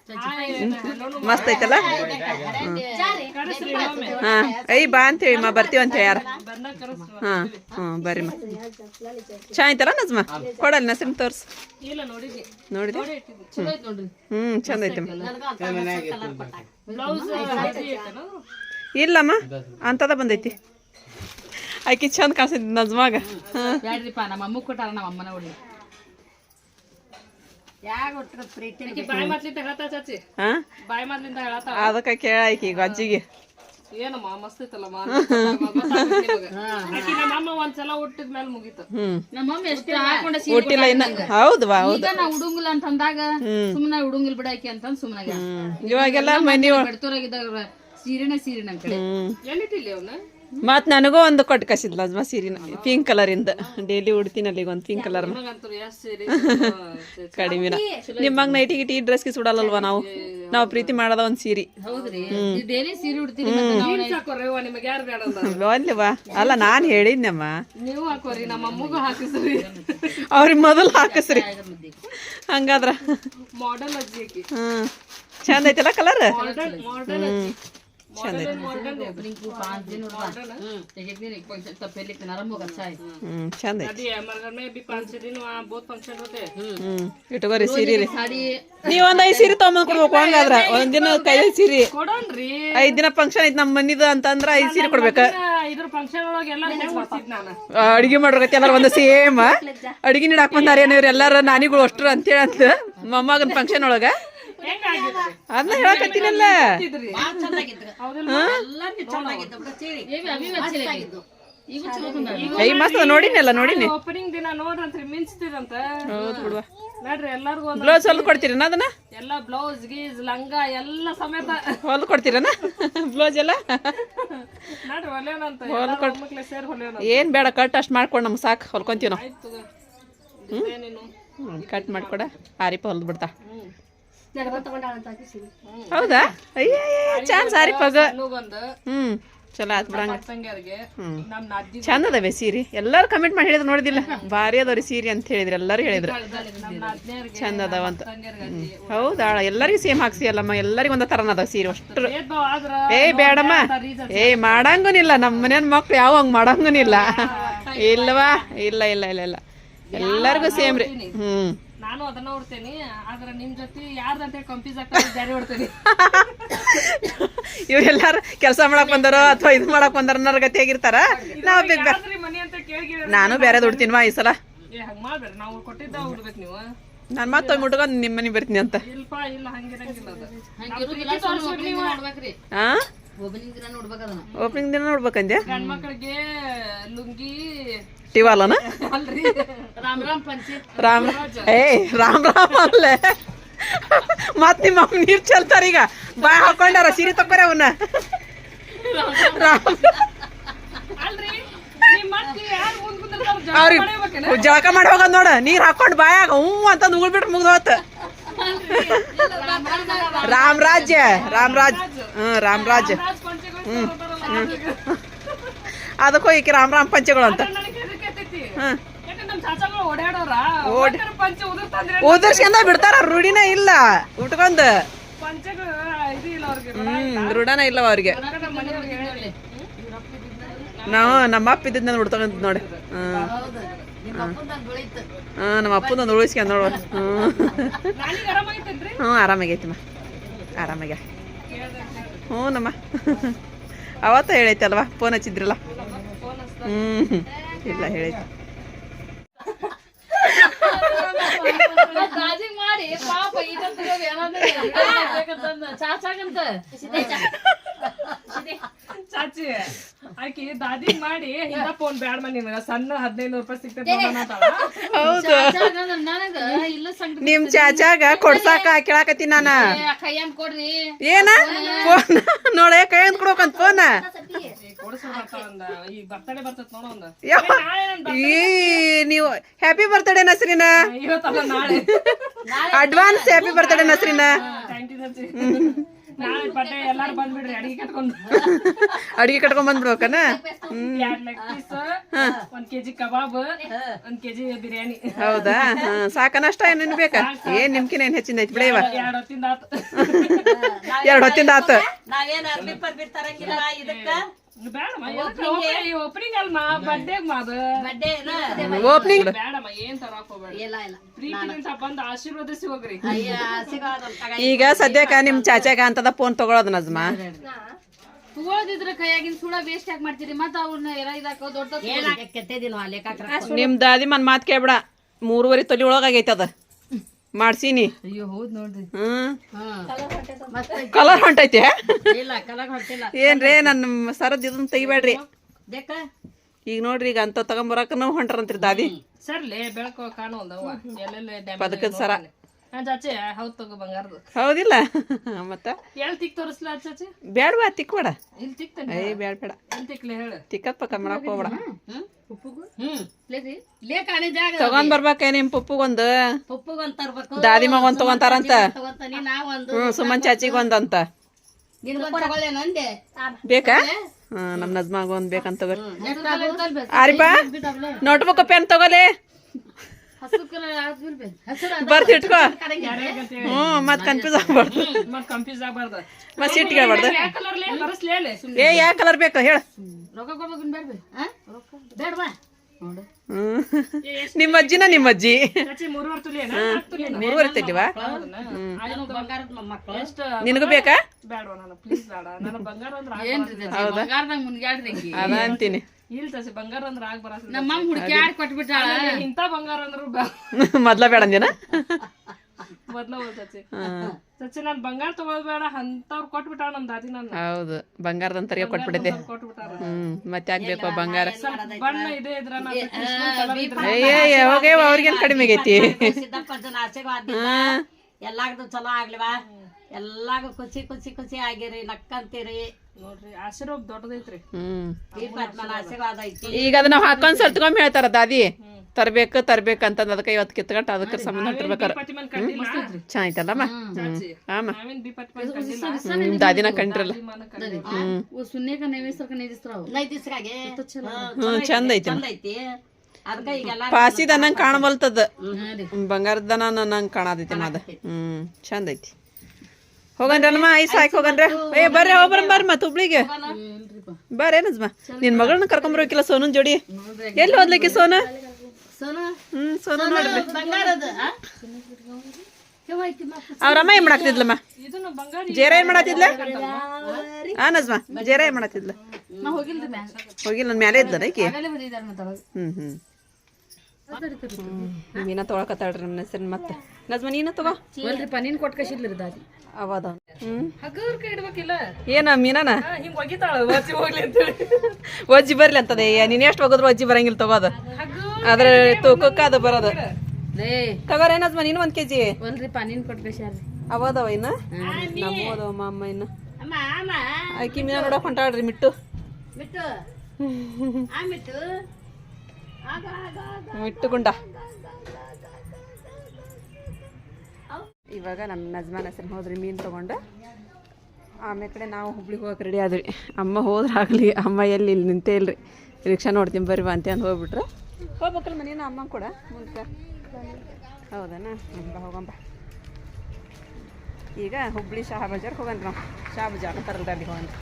[SPEAKER 1] ಮಸ್ತ್ ಐತಲ್ಲ? ಹಾ. ಐ ಬಾ ಅಂತ ಹೇಳಿ ಮಾ ಬರ್ತೀವಿ ಅಂತ ಹೇಳ್ಯಾರ. ಹಾ ಹ್ಞೂ ಬರ್ರಿ ಮಾ. ಚಾ ಐತಲ್ಲ ನಜ್ಮ? ಕೊಡಲ್ಲ ನಸರಿನ ತೋರ್ಸ್. ನೋಡಿದೆ
[SPEAKER 3] ನೋಡೇ
[SPEAKER 1] ಹ್ಮ್ ಚಂದ ಐತೆ ಇಲ್ಲಮ್ಮ ಅಂತದ ಬಂದೈತಿ. ಆಕಿ ಚಂದ ಕಾಣಿಸ್ತೈತಿ ನಜ್ಮಾಗ
[SPEAKER 2] ಬ್ಯಾಡ್ರಿಪ್ಪ ನಮ್ಮ ಅಮ್ಮ ಕೊಟ್ಟಾರ ನಮ್ಮ ಅಮ್ಮನ
[SPEAKER 1] ಅದಕ್ಕೆ ಕೇಳ ಆಕಿ ಈಗ ಅಜ್ಜಿಗೆ.
[SPEAKER 3] ಏನಮ್ಮ ಮಸ್ತ್ ಐತಲ್ಲಮ್ಮ ನಮ್ಮ ಅಮ್ಮ ಒಂದ್ಸಲ ಹುಟ್ಟಿದ ಮೇಲೆ ಮುಗೀತು.
[SPEAKER 1] ಹ್ಮ್.
[SPEAKER 2] ನಮ್ಮ ಮಮ್ಮಿ ಎಷ್ಟು ಹಾಕೊಂಡ ಸೀರೆ
[SPEAKER 1] ಹುಟ್ಟಿಲ್ಲ ಇನ್ನ. ಹೌದು ವಾ ಹೌದು.
[SPEAKER 2] ಈಗ ನಾ ಉಡುಂಗಿಲ್ಲ ಅಂತಂದಾಗ ಸುಮ್ಮನೆ ಉಡುಂಗಿಲ್ ಬಿಡಾಕಿ ಅಂತ ಸುಮ್ಮನಾಗ
[SPEAKER 1] ಹ್ಮ್. ಇವಾಗೆಲ್ಲ ಮನಿ
[SPEAKER 2] ಸೀರೆನ ಸೀರೆನೇ ಸೀರೆ ಕಡೆ.
[SPEAKER 3] ಎಲ್ಲಿಟ್ಟಿಲ್ಲ ಅವನ್ನ
[SPEAKER 1] ಮತ್ ನನಗೂ ಒಂದು ಕೊಟ್ಟು ಕಸಿದ್ಲ ನಜ್ಮ ಸೀರಿನ ಪಿಂಕ್ ಕಲರಿಂದ. ಡೈಲಿ ಉಡ್ತೀನಲ್ಲಿ ಈಗ ಒಂದು ಪಿಂಕ್ ಕಲರ್ ಕಡಿಮೆ ನಿಮ್ಮಂಗ್ ನೈಟಿ ಗಿಟಿ ಡ್ರೆಸ್ ಕಿಸ್ ಉಡಲ್ವಾ ನಾವು? ನಾವು ಪ್ರೀತಿ ಮಾಡದ ಒಂದು ಸೀರಿ.
[SPEAKER 2] ಮತ್ತೆ
[SPEAKER 1] ಅಲ್ಲ ನಾನ್ ಹೇಳಿದ್ನಮ್ಮ.
[SPEAKER 3] ನೀವು ಹಾಕೋರಿ ನಮ್ಮ ಹಾಕಿಸ್ರಿ.
[SPEAKER 1] ಅವ್ರಿಗೆ ಮೊದಲು ಹಾಕಸ್ರಿ. ಹಂಗಾದ್ರ.
[SPEAKER 3] ಮಾಡೆಲ್ ಅಜ್ಜಿ ಆಕಿ.
[SPEAKER 1] ಹ್ಮ್. ಚಂದ ಐತಲ್ಲ ಕಲರ್
[SPEAKER 3] ಮಾಡೆಲ್ ಮಾಡೆಲ್ ಅಜ್ಜಿ
[SPEAKER 1] ಚಂದ ಐತಿ
[SPEAKER 2] ओपनिंग को पाँच दिन होगा एक एक दिन एक फंक्शन तब पहले इतना नरम होगा अच्छा है
[SPEAKER 1] ಹ್ಮ್ ಚಂದ ಐತಿ
[SPEAKER 3] अभी हमारे घर में भी पाँच छह दिन वहाँ बहुत फंक्शन होते हैं
[SPEAKER 1] ಹ್ಮ್ ಇಟ್ಕೋರಿ ಸೀರಿ ರೀ
[SPEAKER 2] साड़ी
[SPEAKER 1] ನೀವ್ ಒಂದ್ ಐದ್ ಸೀರೆ ತಗೊಂಡ್ ಕೊಡ್ಬೇಕು ಹಂಗಾದ್ರ ಒಂದ್ ದಿನ ಕೈ ಸೀರೆ
[SPEAKER 3] ಕೊಡೋಣ್ರಿ
[SPEAKER 1] ಐದ್ ದಿನ ಫಂಕ್ಷನ್ ಐತಿ ನಮ್ ಮನಿದ ಅಂತಂದ್ರ ಐದ್ ಸೀರೆ ಕೊಡ್ಬೇಕ
[SPEAKER 3] ಇದ್ರ ಫಂಕ್ಷನ್ ಒಳಗೆ ಎಲ್ಲ ಹೆಂಗ್ ಮಾಡ್ತಿದ್ ನಾನು
[SPEAKER 1] ಅಡಿಗೆ ಮಾಡೋಕೈತಿ ಎಲ್ಲಾರು ಒಂದು ಸೇಮ್ ಅಡಿಗೆ ನೀಡಾಕ್ ಬಂದಾರ ಇವ್ರ ಎಲ್ಲಾರ ನಾನಿಗಳು ಅಷ್ಟ್ರು ಅಂತೇಳಿ ಅಂತ ಮೊಮ್ಮಗನ್ ಫಂಕ್ಷನ್ ಒಳಗ
[SPEAKER 3] ಹೆಂಗಾಗಿದ್ರಿ
[SPEAKER 1] ಅದನ್ನ ಹೇಳಕತ್ತೀನಲ್ಲ. ಐ ಮಸ್ತ್ ನೋಡಿನಲ್ಲ ನೋಡಿನಿ.
[SPEAKER 3] ಓಪನಿಂಗ್ ದಿನ ನೋಡ್ರಂತ್ರಿ ಮಿಂಚ್ತಿದಂತ
[SPEAKER 1] ಹೌದು ಬಿಡುವ.
[SPEAKER 3] ನೋಡ್ರಿ ಎಲ್ಲರಿಗೂ
[SPEAKER 1] ಬ್ಲೌಸ್ ಹೊಲ್ದು ಕೊಡ್ತೀರನ ಅದನ್ನ?
[SPEAKER 3] ಎಲ್ಲ ಬ್ಲೌಸ್ ಗೀಸ್ ಲಂಗ ಎಲ್ಲ ಸಮೇತ.
[SPEAKER 1] ಹೊಲ್ದು ಕೊಡ್ತೀರನ? ಬ್ಲೌಸ್ ಎಲ್ಲ?
[SPEAKER 3] ನೋಡ್ರಿ ಹೊಲೆಯೋಣಂತ ಹೊಲ್ದು ಕೊಟ್ಟು ಸೇರಿ
[SPEAKER 1] ಏನು ಬೇಡ ಕಟ್ ಅಷ್ಟು ಮಾಡ್ಕೊಂಡು ನಮ್ಗೆ ಸಾಕು ಹೊಲ್ಕೊಂತೀವಿ ನಾವು. ಕಟ್ ಮಾಡ್ಕೊಡ. ಆ ರೀಪ ಹೊಲ್ದು ಬಿಡ್ತಾ. ಹೌದಾ? ಅಯ್ಯ ಚಾನ್ಸ್ ಸಾರಿ
[SPEAKER 3] ಪಗ.
[SPEAKER 1] ಹ್ಮ್ ಚಲೋ ಆತ್ ಬಿಡಂಗ. ಚಂದ ಅದಾವೆ ಸೀರೆ? ಎಲ್ಲಾರು ಕಮೆಂಟ್ ಮಾಡಿ ಹೇಳಿದ್ರು ನೋಡಿದಿಲ್ಲ. ಭಾರಿ ಅದಾವ್ರಿ ಸೀರೆ ಅಂತ ಹೇಳಿದ್ರು ಎಲ್ಲಾರು ಹೇಳಿದ್ರು. ಚಂದ ಅದಾವ ಅಂತ
[SPEAKER 3] ಹೌದಾಳ
[SPEAKER 1] ಹೌದಾ? ಎಲ್ಲರಿಗೂ ಸೇಮ್ ಹಾಕ್ಸಿ ಅಲ್ಲಮ್ಮ ಎಲ್ಲರಿಗೂ ಒಂದ ತರನ ಅದಾವ ಸೀರೆ
[SPEAKER 3] ಅಷ್ಟು.
[SPEAKER 1] ಏ ಬೇಡಮ್ಮ. ಏ ಮಾಡಂಗೂನಿಲ್ಲ ನಮ್ಮ ಮನೇನ ಮಕ್ಳು ಯಾವ ಹಂಗ ಮಾಡಂಗೂನಿಲ್ಲ. ಇಲ್ವಾ? ಇಲ್ಲ ಇಲ್ಲ ಇಲ್ಲ ಇಲ್ಲ. ಎಲ್ಲರಿಗೂ ಸೇಮ್ ರೀ. ಹ್ಮ್.
[SPEAKER 3] ನಾನು ಅದನ್ನ ಉಡ್ತೇನಿ ಆದ್ರೆ ನಿಮ್ ಜೊತೆ ಯಾರ್ದಂತ ಕನ್ಫ್ಯೂಸ್ ಆಗ್ತಾರೆ ಬೇರೆ ಉಡ್ತೇನಿ
[SPEAKER 1] ಇವ್ರೆಲ್ಲಾರು ಕೆಲಸ ಮಾಡಕ್ ಬಂದಾರ ಅಥವಾ ಇದು ಮಾಡಕ್ ಬಂದಾರ ಅನ್ನೋರ್ ಗತಿ ಆಗಿರ್ತಾರ? ನಾವ್ ಬೇಗ
[SPEAKER 3] ಮನಿ ಅಂತ ಕೇಳಿ
[SPEAKER 1] ನಾನು ಬೇರೆ ದುಡ್ತೀನಿವಾ ಈ ಸಲ?
[SPEAKER 3] ಏ ಹಂಗ್ ಮಾಡ್ಬೇಡ್ರಿ ನಾವು ಕೊಟ್ಟಿದ್ದ ಹುಡ್ಬೇಕು ನೀವು.
[SPEAKER 1] ನಾನು ಮತ್ತೆ ಮುಟ್ಕೊಂಡು ನಿಮ್ಮ ಮನೆ ಬರ್ತೀನಿ ಅಂತ.
[SPEAKER 3] ಇಲ್ಪ ಇಲ್ಲ ಹಂಗಿರಂಗಿಲ್ಲ ಅದು.
[SPEAKER 2] ಹಂಗಿರುದಿಲ್ಲ ಓಪನಿಂಗ್ ದಿನ ನೋಡ್ಬೇಕು ಅದನ್ನ
[SPEAKER 1] ಓಪನಿಂಗ್ ದಿನ ನೋಡ್ಬೇಕಂದ್ಯಾ?
[SPEAKER 3] ಗಂಡ್ಮಕ್ಳಿಗೆ ಲುಂಗಿ
[SPEAKER 1] ಟಿವಾಲನ?
[SPEAKER 3] ಅಲ್ರಿ.
[SPEAKER 2] ರಾಮ್ ರಾಮ್ ಪಂಚಿ.
[SPEAKER 1] ರಾಮ್ ಏ ರಾಮ್. ರಾಮ್ ಅಲ್ಲ. ಮತ್ ನಿಮ್ಮ ಅಮ್ಮ ನೀರ್ ಚೆಲ್ತಾರ ಈಗ. ಬಾಯ್ ಹಾಕೊಂಡಾರ ಸೀರೆ ತಕ್ಕೋರ ಅವನ್ನ ಅವ್ರಿಗೆ? ಜಳಕ ಮಾಡಿ ಹೋಗೋದ್ ನೋಡ ನೀರ್ ಹಾಕೊಂಡ್ ಬಾಯಾಗ ಹ್ಞೂ ಅಂತಂದ್ ಉಗುಳ್ಬಿಟ್ರೆ ಮುಗ್ದು ಹೋತ್ ರಾಮರಾಜ್ ಹ್ಞೂ ರಾಮ್ ಹ್ಞೂ ಹ್ಮ್ ಅದಕ್ಕೆ. ಈಕಿ ರಾಮ್ ರಾಮ್ ಪಂಚಗಳು ಅಂತ.
[SPEAKER 3] ಉದುರ್ತಂದ್ರೆ
[SPEAKER 1] ಉದರ್ಸ್ಕೊಂಡ ಬಿಡ್ತಾರ ರೂಢಿನ ಇಲ್ಲ. ಉಟ್ಕೊಂಡು. ಹ್ಮ್ ರೂಢನ ಇಲ್ಲ ಅವ್ರಿಗೆ. ನಾವು ನಮ್ಮ ಅಪ್ಪ ಇದ್ದಿದ್ ನಾನು ನೋಡಿ. ಹ್ಮ್.
[SPEAKER 2] ನಿಮ್ಮ ಅಪ್ಪನ
[SPEAKER 1] ಒಂದು ನಮ್ಮ ಉಳಿಸ್ಕೊಂಡ್ ನೋಡುವ ಹ್ಞೂ ಆರಾಮಾಗೈತಿಮ್ಮ ಆರಾಮಾಗ ಹ್ಞೂ ನಮ್ಮ. ಅವತ್ತ ಹೇಳೈತೆ ಅಲ್ವಾ? ಫೋನ್ ಹಚ್ಚಿದ್ರಲ್ಲ? ಹ್ಮ್. ಇಲ್ಲ ಹೇಳೈತಿ.
[SPEAKER 2] ಮಾಡಿ ಪಾಪ ಚಾಚಾಗಂತ.
[SPEAKER 3] ಚಾಚಿ ಆಕಿ ದಾದಿ ಮಾಡಿ ಹಿಂದ ಫೋನ್ ಬ್ಯಾಡ ನಿನಗ ಸಣ್ಣ ಹದಿನೈದು ರೂಪಾಯಿ ಸಿಗ್ತದೆ
[SPEAKER 1] ಹೌದು.
[SPEAKER 4] ನನಗ ಇಲ್ಲ ಸಂಗತಿ
[SPEAKER 1] ನಿಮ್ ಚಾಚಾಗ ಕೊಡ್ಸಾಕ ಕೇಳಾಕತ್ತೀನಿ ನಾನ.
[SPEAKER 4] ಕೈಯನ್ ಕೊಡ್ರಿ.
[SPEAKER 1] ಏನ? ಫೋನ್ ನೋಡೆ ಕೈ ಅಂತ ಕೊಡ್ಬೇಕಂತ ಫೋನ್.
[SPEAKER 3] ಈ ಬರ್ತಡೇ ಬರ್ತೈತ್ ನೋಡ ಒಂದ.
[SPEAKER 1] ಈ ನೀವು
[SPEAKER 3] happy birthday Nasrin advance happy birthday Nasrin ಅಡಿಗೆ ಕಟ್ಕೊಂಡು.
[SPEAKER 1] ಬಂದ್ಬಿಡ್ಬೇಕನ
[SPEAKER 3] ಎರಡ್ ಲೆಗ್ ಪೀಸ್ ಒಂದ್ ಕೆಜಿ ಕಬಾಬ್ ಒಂದ್ ಕೆಜಿ ಬಿರಿಯಾನಿ.
[SPEAKER 1] ಹೌದಾ? ಸಾಕನಷ್ಟ ಏನ್ ಏನೇನ್ ಬೇಕಾ? ಏನ್ ನಿಮ್ಕಿನ ಏನ್ ಹೆಚ್ಚಿನ ಐತಿ ಬಿಡೇವ
[SPEAKER 3] ಎರಡ್ ಹೊತ್ತಿಂದ ಆತ.
[SPEAKER 1] ಎರಡ್ ಹೊತ್ತಿಂದ ಆತ.
[SPEAKER 2] ನಾವೇನ್ ತರಂಗಿಲ್ಲ ಇದಕ್ಕ?
[SPEAKER 3] ಬೇಡಮ್ಮ ಓಪನಿಂಗ್ ಅಲ್ಮ ಬರ್ಡೇ ಮಾದು.
[SPEAKER 2] ಬಡ್ಡೆ
[SPEAKER 1] ಓಪನಿಂಗ್
[SPEAKER 3] ಬೇಡಮ್ಮ ಏನ್ ತರಾಕ್ ಹೋಗ್ಬೇಡ.
[SPEAKER 2] ಇಲ್ಲ ಇಲ್ಲ.
[SPEAKER 3] ಪ್ರೀತಿಲಿಂತ ಬಂದ್ ಆಶೀರ್ವದಿಸಿ ಹೋಗ್ರಿ
[SPEAKER 2] ಅಯ್ಯ ಸಿಗೋದಲ್ಲ ತಗ
[SPEAKER 1] ಈಗ ಸದ್ಯಕ್ಕ ನಿಮ್ ಚಾಚಾಗ ಅಂತದ ಫೋನ್ ತಗೊಳೋದ್ ನಜ್ಮ.
[SPEAKER 4] ತಗೊಳ್ದಿದ್ರ ಕೈಯಾಗಿನ ಸುಳ ವೇಸ್ಟ್ ಯಾಕೆ ಮಾಡ್ತೀರಿ? ಮತ್ತ ಅವ್ರನ್ನ ಎರ ಇದಾಕೋ ದೊಡ್ಡ
[SPEAKER 1] ನಿಮ್ ದಾದಿ ಮನ್ ಮಾತ್ ಕೇಳ್ಬಿಡ. ಮೂರುವರೆ ತೊಲಿ ಒಳಗಾಗೈತದ ಅದ. ಮಾಡ್ಸೀನಿ.
[SPEAKER 2] ಅಯ್ಯೋ ಹೌದ್ ನೋಡ್ರಿ.
[SPEAKER 1] ಕಲರ್ ಹೊಂಟೈತೆ? ಏನ್ರೇ ನನ್ನ ಸರದ್ ಇದನ್ನ ತೆಗಿಬೇಡ್ರಿ. ಈಗ ನೋಡ್ರಿ ಈಗ ಅಂತ ತಗೊಂಬರಕ ನಾವು ಹೊಂಟ್ರಂತ್ರಿ ದಾದಿ.
[SPEAKER 3] ಸರ್ಲೆ ಬೆಳಕು ಎಲ್ಲೆಲ್ಲಿ
[SPEAKER 1] ಬದುಕದ್ ಸರ.
[SPEAKER 3] ಹಾ ಚಾಚಿ ಹೌದ್ ತಗೋ ಬಂಗಾರದು.
[SPEAKER 1] ಹೌದಿಲ್ಲ? ಮತ್ತ? ಬೇಡವಾ ತಿಕ್ಬೇಡ ಏ ಬ್ಯಾಡ್ ಬೇಡ ತಿಕ್ಕಪ್ಪ ಪಕ್ಕ ಮಾಡಕ್ ಹೋಗ್ಬೇಡ. ತಗೊಂಡ್ ಬರ್ಬೇಕ ನಿಮ್ ಪಪ್ಪಗೊಂದು. ದಾದಿ ಮಗೊಂದ್ ತಗೊಂತಾರಂತ ಹ್ಮ್ ಸುಮನ್ ಚಾಚಿಗೊಂದ್ ಅಂತ.
[SPEAKER 4] ನಿನ್ಗೊಂದ್ ತಗೊಳ್ಳೆ ನಂದೆ.
[SPEAKER 1] ಬೇಕಾ? ನಮ್ ನಜ್ಮಾಗ ಒಂದ್ ಬೇಕಂತ ಆರಿಪ? ನೋಟ್ಬುಕ್ ಪೆನ್ ತಗೋಲೆ ಬರ್ತ್ ಇಟ್ಕೋ. ಹ್ಮ್ ಮತ್ ಕನ್ಫ್ಯೂಸ್ ಆಗ್ಬಾರ್ದು.
[SPEAKER 3] ಮತ್ ಕನ್ಫ್ಯೂಸ್ ಆಗ್ಬಾರ್ದು.
[SPEAKER 1] ಮತ್ ಸಿಟ್ ಕೇಳ್ಬಾರ್ದು
[SPEAKER 3] ಯಾವ ಕಲರ್ ಲೇ?
[SPEAKER 1] ಏ ಯಾವ ಕಲರ್ ಬೇಕು ಹೇಳ.
[SPEAKER 4] ರೊಕ್ಕ ಕೊಡ್ಬೇಕು ಬೇಡ್ಬೇಕು
[SPEAKER 2] ಬೇಡವಾ?
[SPEAKER 1] ನಿಮ್ಮ ಅಜ್ಜಿನ ನಿಮ್ಮ ಅಜ್ಜಿ
[SPEAKER 3] ಮೂರುವರೆ ಎಷ್ಟ?
[SPEAKER 1] ನಿನಗೂ ಬೇಕಾ? ಅದ ಅಂತೀನಿ.
[SPEAKER 3] ಇಲ್ಲ ಚಾಚಿ ಬಂಗಾರ ಅಂದ್ರೆ ಆಗ್ ಬರಲ್ಲ.
[SPEAKER 4] ನಮ್ಮ ಅಮ್ಮ ಹುಡುಕ್ಯಾಡ್ ಕೊಟ್ಬಿಟ್ಟಾಳ.
[SPEAKER 3] ಇಂಥ ಬಂಗಾರ ಅಂದ್ರು ಬಾ
[SPEAKER 1] ಮೊದ್ಲ ಬೇಡ ಅಂದಿನ
[SPEAKER 3] ಮೊದ್ಲ ಹೋದ್ ಚಾಚಿ ಚಾಚಿ ಬಂಗಾರ ತಗೋದ್ ಬೇಡ ಅಂತವ್ರು ಕೊಟ್ಬಿಟ್ಟಾಳ ನಮ್ ದಾದಿ ನಾನು.
[SPEAKER 1] ಹೌದು ಬಂಗಾರದಂತರಿಗೆ ಕೊಟ್ಬಿಟ್ಟಿದ್ದೆ. ಹ್ಮ್ ಮತ್ತೆ ಆಗ್ಬೇಕು ಬಂಗಾರ?
[SPEAKER 3] ಬಣ್ಣ ಇದೆ ಇದ್ರ
[SPEAKER 1] ಅಯ್ಯ ಯಾವಾಗ ಅವ್ರಿಗೇನ್ ಕಡಿಮೆ ಆಗೈತಿ?
[SPEAKER 2] ಎಲ್ಲಾರ್ದು ಚಲೋ ಆಗ್ಲಿವಾ? ಎಲ್ಲಾರ್ಗು ಖುಷಿ ಖುಷಿ ಖುಷಿ ಆಗಿರಿ ನಕ್ಕಂತೀರಿ.
[SPEAKER 3] ನೋಡ್ರಿ ಆಶೀರ್ವಾದ ದೊಡ್ಡದೈತ್ರಿ.
[SPEAKER 1] ಹ್ಮ್.
[SPEAKER 2] ದೀಪತ್ಮನ ಆಶೀರ್ವಾದ ಐತಿ.
[SPEAKER 1] ಈಗ ಅದನ್ನ ಹಾಕೊಂಡ್ ಸಲ್ತ್ಕೊಂಡ್ ಹೇಳ್ತಾರ ದಾದಿ? ತರ್ಬೇಕು ತರ್ಬೇಕು ಅಂತಂದ್ ಅದಕ್ಕೆ ಇವತ್ತು ಕಿತ್ಕೊಂಡ್ ಅದಕ್ಕೆ ಸಂಬಂಧ ಹೊಂಟಿರ್ಬೇಕಾರ ಚೆನ್ನಾಯ್ತಲ್ಲಮ್ಮ? ಆಮ. ದಾದಿನ ಕಂಡ್ರಲ್ಲ ಹ್ಮ್. ಚಂದ ಐತಿ? ಪಾಸಿದ ನಂಗೆ ಕಾಣಬಲ್ತದ
[SPEAKER 4] ಬಂಗಾರದ
[SPEAKER 1] ಬಂಗಾರದನ ನಂಗೆ ಕಾಣತೈತಿ ಅದ. ಹ್ಮ್ ಚಂದ ಐತಿ. ಹೋಗನ್ರಲ್ಲಮ್ಮ ಐಸ್ ಹಾಕಿ ಹೋಗನ್ರ. ಏ ಬರ್ರಿ ಒಬ್ಬರ ಬರ್ರಿ ಮಾ ಹುಬ್ಳಿಗೆ. ಬರ್ರಿ ಏನಜ್ಮ? ನಿನ್ ಮಗಳನ್ನ ಕರ್ಕೊಂಬರ್ಬೇಕಿಲ್ಲ ಸೋನನ್ ಜೋಡಿ? ಎಲ್ಲಿ ಓದ್ಲಿಕ್ಕೆ ಸೋನ?
[SPEAKER 2] ಸೋನ
[SPEAKER 1] ನೋಡ್ರಿ? ಅವ್ರಮ್ಮ ಏನ್ ಮಾಡಾಕ್ತಿದ್ಲಮ್ಮ? ಜೇರ ಏನ್ ಮಾಡತ್ತಿದ್ಲ ಆ ನಜ್ಮಾ ಜೇರ ಏನ್ ಮಾಡತ್ತಿದ್ಲ ಹೋಗಿಲ್ಲ ನನ್ ಮ್ಯಾಲೆ ಇದ್ದಾರೆ ಈಕಿ? ಹ್ಮ್ ಹ್ಮ್. ಏನ ತೊಳಕತ್ತಾಳ್ರಿ ನಮ್ಮ ಹೆಸರಿನ ಮತ್ತೆ. ನಜ್ಮ ನೀನ ತಗೋ.
[SPEAKER 4] ಅಲ್ರಿಪ್ಪ ನೀನ್ ಕೊಟ್ ಕಸಿದ್ಲಿ ದಾದಿ
[SPEAKER 1] ಅವದ ಏನ ಮೀನಾನ? ಒಜ್ಜಿ ಬರ್ಲಿ ಅಂತದೇ. ನೀನ್ ಎಷ್ಟು ಹೋಗಿದ್ರು ಒಜ್ಜಿ ಬರಂಗಿಲ್ಲ ತಗೋದ ಅದ್ರ ತೂಕಕ್ಕ ಅದು ಬರೋದು.
[SPEAKER 4] ಲೇ.
[SPEAKER 1] ತಗೋರೇನಜ್ಮ ನೀನು ಒಂದ್ ಕೆಜಿ.
[SPEAKER 4] ಕಸ್ಯಾರ್ರಿ
[SPEAKER 1] ಅವದವ ಇನ್ನ? ನಮ್ಮ ಅಮ್ಮ ಇನ್ನ.
[SPEAKER 2] ಅಮ್ಮ ಅಮ್ಮ
[SPEAKER 1] ಆಕಿ ಮೀನ ನೋಡಕ್ ಹೊಂಟಾಳ್ರಿ ಮಿಟ್ಟು. ಮಿಟ್ಟು. ಗುಂಡ. ಇವಾಗ ನಮ್ಮ ನಜ್ಮಾನ್ ಹೆಸರು ಹೋದ್ರಿ ಮೀನು ತೊಗೊಂಡು. ಆಮೇಲೆ ಕಡೆ ನಾವು ಹುಬ್ಳಿಗೆ ಹೋಗಕ್ಕೆ ರೆಡಿ ಆದ್ರಿ ಅಮ್ಮ ಹೋದ್ರೆ ಆಗಲಿ ಅಮ್ಮ ಎಲ್ಲಿ ಇಲ್ಲಿ ನಿಂತೇ ಇಲ್ರಿ. ರಿಕ್ಷಾ ನೋಡ್ತೀನಿ ಬರ್ರಿ ಬಾ ಅಂತ ಅಂದ್ ಹೋಗ್ಬಿಟ್ರೆ. ಹೋಗ್ಬೇಕಲ್ಲ ಮನೇನ ಅಮ್ಮ ಕೂಡ ಮುಂದೆ ಹೌದನಾ? ಹ್ಮ್, ಬಾ ಹೋಗಂಬ ಈಗ ಹುಬ್ಳಿ ಶಹಾ ಬಜಾರ್ಗೆ ಹೋಗನ್ರಿ ನಾವು ಶಹಾ ಬಜಾರ್ ಅಂತಾರಲ್ರಿ ಅಲ್ಲಿ ಹೋಗನ್ರಿ